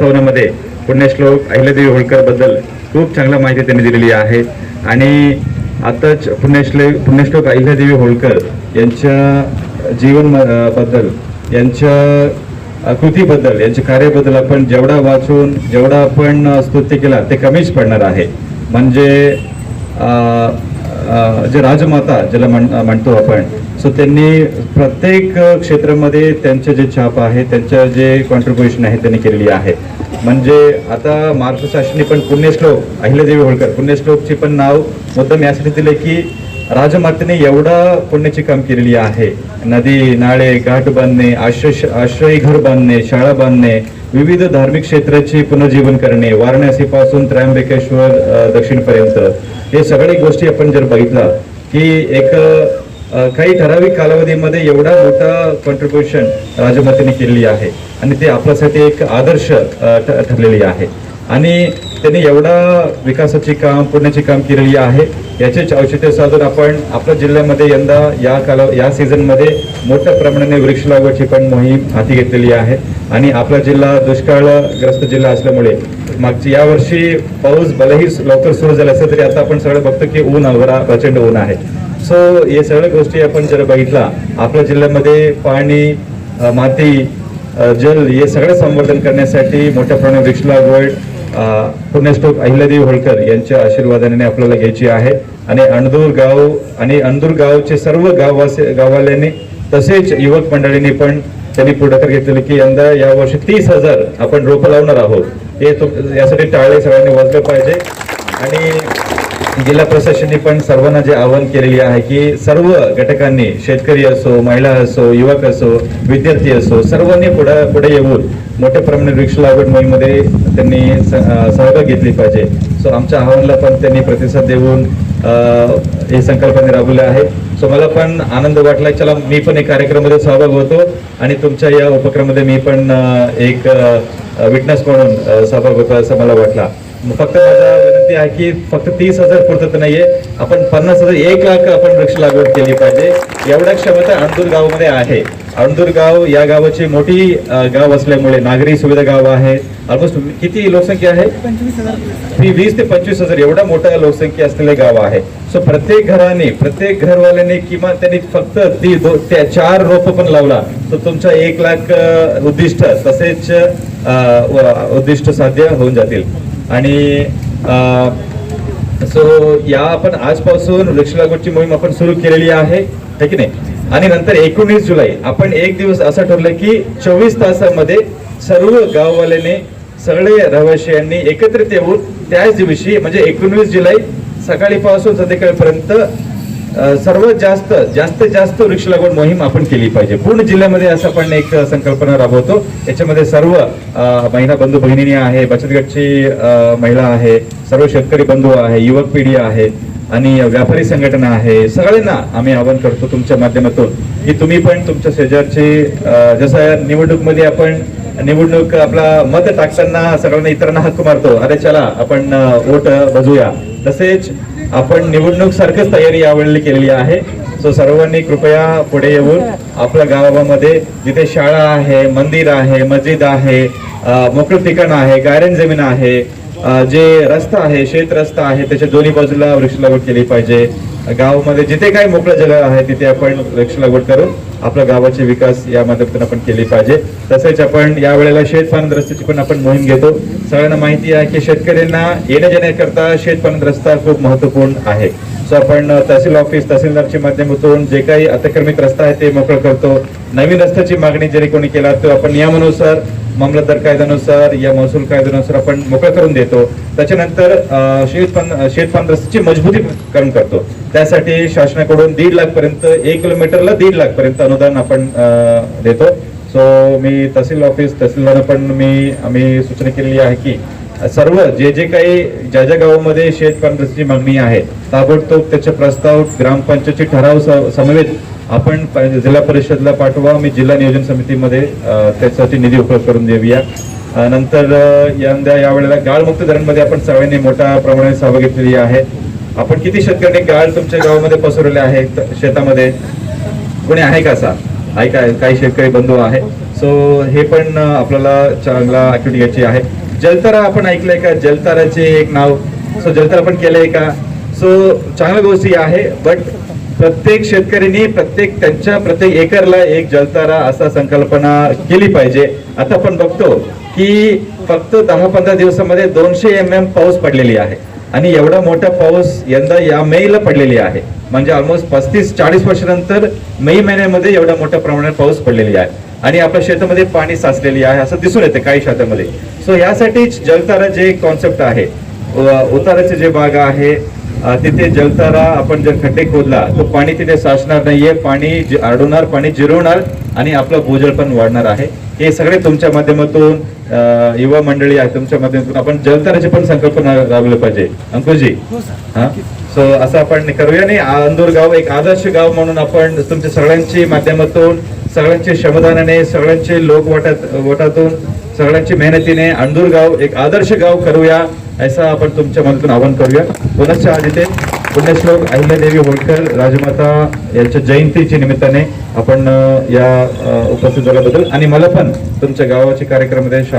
उत्सवनामध्ये पुण्यश्लोक अहिल्यादेवी होळकरबद्दल खूप चांगला माहिती त्यांनी दिलेली आहे. आणि आताच पुण्यश्लोक पुण्यश्लोक अहिल्यादेवी होळकर यांच्या जीवनबद्दल यांच्या कृतीबद्दल यांच्या कार्याबद्दल आपण जेवढा वाचून जेवढा आपण स्तुत्य केला ते कमीच पडणार आहे. म्हणजे जे राजमाता ज्याला म्हण म्हणतो आपण सो त्यांनी प्रत्येक क्षेत्रामध्ये त्यांचे जे छाप आहे त्यांचं जे कॉन्ट्रीब्युशन आहे त्यांनी केलेली आहे. म्हणजे आता महाराष्ट्र शासनाने पण पुण्यश्लोक अहिल्यादेवी होळकर पुण्यश्लोकचे पण नाव मुद्दाम यासाठी दिले की राजमातेने एवढा पुण्याची काम केलेली आहे. नदी नाळे घाट बांधणे आश्रय आश्रयी घर बांधणे शाळा बांधणे विविध धार्मिक क्षेत्राची पुनर्जीवन करणे वाराणसीपासून त्र्यंबकेश्वर दक्षिणपर्यंत. हे सगळ्या गोष्टी आपण जर बघितला की एक काही ठराविक कालावधीमध्ये एवढा मोठा कॉन्ट्रीब्युशन राजमातेने केलेली आहे. आणि ते आपल्यासाठी एक आदर्श ठ- ठरलेली आहे. आणि त्यांनी एवढा विकासाची काम पुण्याची काम केलेली आहे. याचेच औषधे साधून आपण आपल्या जिल्ह्यामध्ये यंदा या काला या सीझनमध्ये मोठ्या प्रमाणाने वृक्ष लागवडची पण मोहीम हाती घेतलेली आहे. आणि आपला जिल्हा दुष्काळग्रस्त जिल्हा असल्यामुळे मागची यावर्षी पाऊस भलेही लवकर सुरू झाला असेल तरी आता आपण सगळं बघतो की ऊन अवरा प्रचंड ऊन आहे. सो हे सगळ्या गोष्टी आपण जर बघितला आपल्या जिल्ह्यामध्ये पाणी माती जल हे सगळं संवर्धन करण्यासाठी मोठ्या प्रमाणात वृक्ष लागवड पुण्यश्लोक अहिल्यादेवी होळकर यांच्या आशीर्वादाने आपल्याला घ्यायची आहे. आणि अणदूर गाव आणि अंदूर गावचे सर्व गाववासी गाववाल्यांनी तसेच युवक मंडळींनी पण त्यांनी पुढाकार घेतलेले की यंदा यावर्षी तीस हजार आपण रोपं लावणार आहोत. हे तो यासाठी टाळे सगळ्यांनी वाजलं पाहिजे. आणि जिल्हा प्रशासनाने पण सर्वांना जे आवाहन केलेले आहे की सर्व घटकांनी शेतकरी असो महिला असो युवक असो विद्यार्थी असो सर्वांनी पुढे पुढे येऊन मोठ्या प्रमाणात वृक्ष लागवड मोहीमध्ये त्यांनी स- सहभाग घेतली पाहिजे. सो आमच्या आव्हानाला पण त्यांनी प्रतिसाद देऊन हे संकल्पने राबवल्या आहे सो मला पण आनंद वाटला. चला मी पण एक कार्यक्रमामध्ये सहभाग होतो आणि तुमच्या या उपक्रमामध्ये मी पण एक विटनेस म्हणून सहभाग होतो असं मला वाटला. फक्त माझा विनंती आहे की फक्त तीस हजार पुरतं नाहीये. आपण पन्नास हजार एक लाख आपण वृक्ष लागवड केली पाहिजे. एवढ्या क्षमता अणदूर गावामध्ये आहे. अणदूर गाव या गावाची मोठी गाव असल्यामुळे नागरी सुविधा गाव आहे. ऑलमोस्ट किती लोकसंख्या आहे? वीस ते पंचवीस हजार एवढा मोठा लोकसंख्या असलेले गाव आहे. सो प्रत्येक घराने प्रत्येक घरवाल्याने किमान त्यांनी फक्त ती दो त्या चार रोप पण लावला. तर तुमच्या एक लाख उद्दिष्ट तसेच उद्दिष्ट साध्य होऊन जातील. आणि सो या आपण आजपासून वृक्ष लागवडची मोहीम आपण सुरू केलेली आहे है की नाही? आणि नंतर एकोणीस जुलै आपण एक दिवस असं ठरलं की चोवीस तासामध्ये सर्व गाववाल्याने सगळे रहिवाशांनी एकत्रित येऊन त्याच दिवशी म्हणजे एकोणवीस जुलै सकाळीपासून संध्याकाळपर्यंत सर्वात जास्त जास्तीत जास्त वृक्ष लागवड मोहीम आपण केली पाहिजे. पूर्ण जिल्ह्यामध्ये असं आपण एक संकल्पना राबवतो. याच्यामध्ये सर्व महिला बंधू भगिनी आहे बचत गटची महिला आहे सर्व शेतकरी बंधू आहे युवक पिढी आहे आणि व्यापारी संघटना आहे. सगळ्यांना आम्ही आवाहन करतो तुमच्या माध्यमातून की तुम्ही पण तुमच्या शेजारचे जसं या निवडणूकमध्ये आपण निवडणूक आपला मत टाकताना सगळ्यांना इतरांना हक्क मारतो अरे चला आपण वोट बजूया तसेच आपण निवडणूक सारखंच तयारी यावेळी केलेली आहे. सो सर्वांनी कृपया पुढे येऊन आपल्या गावामध्ये जिथे शाळा आहे मंदिर आहे मस्जिद आहे मोकळं ठिकाण आहे गायरन जमीन आहे जे रस्ता आहे शेत रस्ता आहे त्याच्या दोन्ही बाजूला वृक्ष लागवड केली पाहिजे. गावामध्ये जिथे काही मोकळं जगा आहे तिथे आपण वृक्ष लागवड करून आपल्या गावाचे विकास या माध्यमातून आपण केली पाहिजे. तसेच आपण या वेळेला शेत रस्त्याची पण आपण मोहीम घेतो. सगळ्यांना माहिती आहे की शेतकऱ्यांना येण्या जाण्याकरता शेत रस्ता खूप महत्त्वपूर्ण आहे. आपण तहसील ऑफिस तहसीलदारच्या माध्यमातून जे काही अतिक्रमित रस्ता आहे ते मोकळं करतो. नवीन रस्त्याची मागणी जरी कोणी केला तो आपण नियमानुसार मामलतदार कायद्यानुसार या महसूल कायद्यानुसार आपण मोकळं करून देतो. त्याच्यानंतर अं, शेत पान रस्त्याची मजबूतीकरण करतो. त्यासाठी शासनाकडून दीड लाख पर्यंत एक किलोमीटरला दीड लाख पर्यंत अनुदान आपण देतो. सो मी तहसील ऑफिस तहसीलदार पण मी आम्ही सूचना केलेली आहे की सर्व जे जे काही ज्या ज्या गावामध्ये शेत मागणी आहे ताबडतोब त्याचे प्रस्ताव ग्रामपंचायतचे ठराव समवेत आपण जिल्हा परिषदला पाठवा. मी जिल्हा नियोजन समितीमध्ये त्यासाठी निधी उपलब्ध करून देऊया. नंतर यंदा यावेळेला गाळमुक्त धरणमध्ये आपण सगळ्यांनी मोठ्या प्रमाणात सहभाग घेतलेली आहे. आपण किती शेतकऱ्यांनी गाळ तुमच्या गावामध्ये पसरवले आहे शेतामध्ये? कोणी आहे का असा? आहे काही शेतकरी बंधू आहे? सो हे पण आपल्याला चांगला ऍक्टिव्हिटी घ्यायची आहे. जलतारा आपण ऐकलंय का? जलताराचे एक नाव. सो जलतारा पण केलंय का? सो चांगल्या गोष्टी आहे बट प्रत्येक शेतकऱ्यांनी प्रत्येक त्यांच्या प्रत्येक एकरला एक जलतारा असा संकल्पना केली पाहिजे. आता आपण बघतो की फक्त दहा पंधरा दिवसामध्ये दोनशे एम एम पाऊस पडलेली आहे. आणि एवढा मोठा पाऊस यंदा या मेला पडलेली आहे. म्हणजे ऑलमोस्ट पस्तीस चाळीस वर्षानंतर मे महिन्यामध्ये एवढ्या मोठ्या प्रमाणात पाऊस पडलेली आहे. आणि आपल्या शेतामध्ये पाणी साचलेली आहे असं दिसून येते काही शेतामध्ये. सो यासाठीच जलतारा जे कॉन्सेप्ट आहे उताराचे जे भाग आहे तिथे जलतारा आपण जर खड्डे खोदला तो पाणी तिथे साचणार नाहीये पाणी अडवणार पाणी जिरवणार आणि आपला भूजल पण वाढणार आहे. हे सगळे तुमच्या माध्यमातून युवा मंडळी आहे तुमच्या माध्यमातून आपण जलताराची पण संकल्पना राबवली पाहिजे. अंकुशजी? हा सो असं आपण करूया आणि अंदूर गाव एक आदर्श गाव म्हणून आपण तुमच्या सगळ्यांची माध्यमातून सगळ्यांचे श्रमदानाने सगळ्यांचे लोक वाटत वटातून सगळ्यांची मेहनतीने अंदूर गाव एक आदर्श गाव करूया ऐसा आपण तुमच्या मनातून आवाहन करूया. पुनश्च आज इथे पुण्यश्लोक अहिल्यादेवी होळकर राजमाता यांच्या जयंतीच्या निमित्ताने आपण या उपस्थित झाल्याबद्दल आणि मला पण तुमच्या गावाच्या कार्यक्रमामध्ये शा-